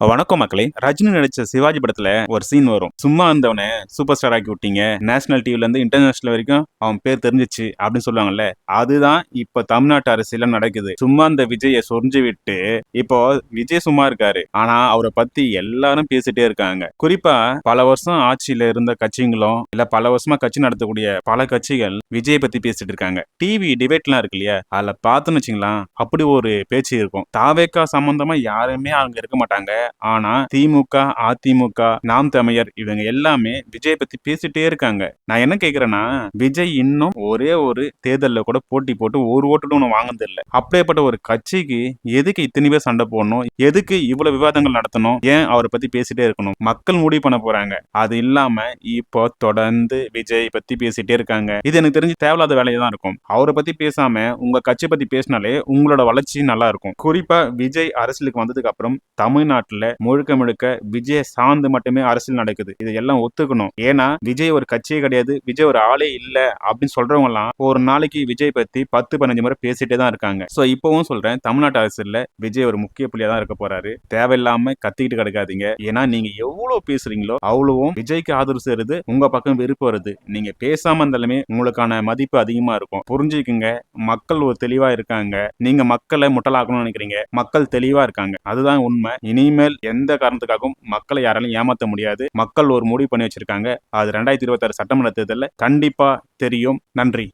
வணக்கம் மக்களே. ரஜினி நடிச்ச சிவாஜி படத்துல ஒரு சீன் வரும். சும்மா இருந்தவனை சூப்பர் ஸ்டார் ஆக்கி விட்டீங்க. நேஷனல் டிவில இருந்து இன்டர்நேஷனல் வரைக்கும் அவன் பேர் தெரிஞ்சிச்சு அப்படின்னு சொல்லுவாங்கல்ல. அதுதான் இப்ப தமிழ்நாட்டு அரசியல நடக்குது. சும்மா இந்த விஜய சொரிஞ்சு விட்டு இப்போ விஜய் சும்மா இருக்காரு. ஆனா அவரை பத்தி எல்லாரும் பேசிட்டே இருக்காங்க. குறிப்பா பல வருஷம் ஆட்சியில இருந்த கட்சிங்களும் இல்ல பல வருஷமா கட்சி நடத்தக்கூடிய பல கட்சிகள் விஜய் பத்தி பேசிட்டு இருக்காங்க. டிவி டிபேட்லாம் இருக்கு இல்லையா? அதுல பார்த்தோன்னு வச்சுங்களா அப்படி ஒரு பேச்சு இருக்கும். தாவேக்கா சம்பந்தமா யாருமே அங்க இருக்க மாட்டாங்க. ஆனா திமுக அதிமுக நாம் தமிழர் இவங்க எல்லாமே விஜய் பத்தி பேசிட்டே இருக்காங்க. நான் என்ன கேக்குறேன்னா விஜய் இன்னும் ஒரே ஒரு தேர்தலில் கூட போட்டி போட்டு ஒரு ஓட்டு ஒன்று வாங்கதில்லை இல்லை அப்படியேப்பட்ட ஒரு கட்சிக்கு எதுக்கு இத்தனை பேர் சண்டை போடணும்? எதுக்கு இவ்வளவு விவாதங்கள் நடத்தணும்? ஏன் அவரை பத்தி பேசிட்டே இருக்கணும்? மக்கள் முடிவு பண்ண போறாங்க. அது இல்லாம இப்போ தொடர்ந்து விஜய் பத்தி பேசிட்டே இருக்காங்க. இது எனக்கு தெரிஞ்சு தேவையில்லாத வேலையை தான் இருக்கும். அவரை பத்தி பேசாம உங்க கட்சி பத்தி பேசினாலே உங்களோட வளர்ச்சி நல்லா இருக்கும். குறிப்பா விஜய் அரசியலுக்கு வந்ததுக்கு அப்புறம் தமிழ்நாட்டில் முழுக்க முழுக்க விஜய் சார்ந்து மட்டுமே அரசியல் நடக்குது. இது எல்லாம் ஒத்துக்கணும். ஏன்னா விஜய் ஒரு கட்சியே கிடையாது. விஜய் ஒரு ஆளே இல்ல அப்படின்னு சொல்றவங்க எல்லாம் ஒரு நாளைக்கு விஜய் பத்தி பத்து பதினஞ்சு முறை பேசிட்டே தான் இருக்காங்க. சோ இப்பவும் சொல்றேன். தமிழ்நாட்டு அரசியல்ல விஜய் ஒரு முக்கிய புள்ளியா தான் இருக்க போறாரு. தேவையில்லாம கத்திக்கிட்டு கிடக்காதீங்க. ஏன்னா நீங்க எவ்வளவு பேசுறீங்களோ அவ்வளவும் விஜய்க்கு ஆதரவு சேருது. உங்க பக்கம் விருப்பம் வருது. நீங்க பேசாம இருந்தாலுமே உங்களுக்கான மதிப்பு அதிகமா இருக்கும். புரிஞ்சுக்குங்க. மக்கள் ஒரு தெளிவா இருக்காங்க. நீங்க மக்களை முட்டலாக்கணும்னு நினைக்கிறீங்க. மக்கள் தெளிவா இருக்காங்க. அதுதான் உண்மை. இனிமேல் எந்த காரணத்துக்காகவும் மக்களை யாராலும் ஏமாத்த முடியாது. மக்கள் ஒரு முடிவு பண்ணி வச்சிருக்காங்க. அது ரெண்டாயிரத்தி இருபத்தாறு சட்டமன்ற தேர்தலில் கண்டிப்பா தெரியும். நன்றி.